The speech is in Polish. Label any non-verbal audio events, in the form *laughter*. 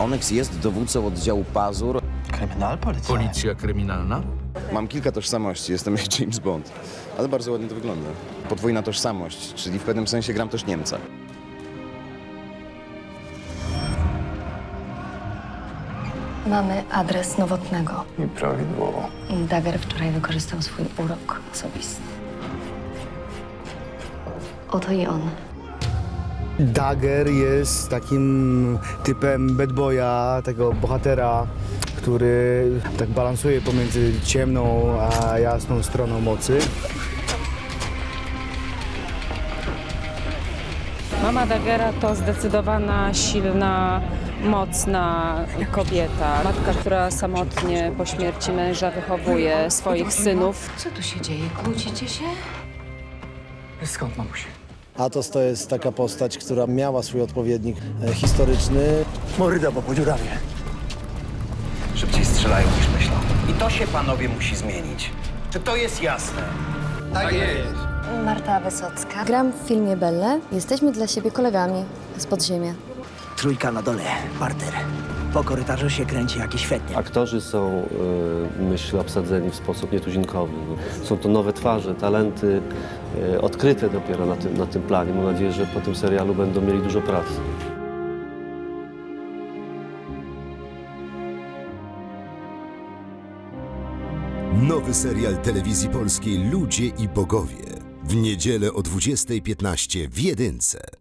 Onyx jest dowódcą oddziału Pazur. Kryminal policja. Policja kryminalna? Mam kilka tożsamości, jestem jak *laughs* James Bond, ale bardzo ładnie to wygląda. Podwójna tożsamość, czyli w pewnym sensie gram też Niemca. Mamy adres Nowotnego. I prawidłowo. Dagger wczoraj wykorzystał swój urok osobisty. Oto i on. Dagger jest takim typem bad boya, tego bohatera, który tak balansuje pomiędzy ciemną a jasną stroną mocy. Mama Dagera to zdecydowana, silna, mocna kobieta. Matka, która samotnie po śmierci męża wychowuje swoich synów. Co tu się dzieje? Kłócicie się? Skąd mamusi? Atos to jest taka postać, która miała swój odpowiednik e, historyczny. Morda, bo po dziurawie. Szybciej strzelają niż myślą. I to się panowie musi zmienić. Czy to jest jasne? Marta Wysocka. Gram w filmie Belle. Jesteśmy dla siebie kolegami z podziemia. Trójka na dole, parter. Po korytarzu się kręci jakiś świetnie. Aktorzy są, y, myślę, obsadzeni w sposób nietuzinkowy. Są to nowe twarze, talenty y, odkryte dopiero na tym, na tym planie. Mam nadzieję, że po tym serialu będą mieli dużo pracy. Nowy serial telewizji polskiej Ludzie i Bogowie. W niedzielę o 20.15 w Jedynce.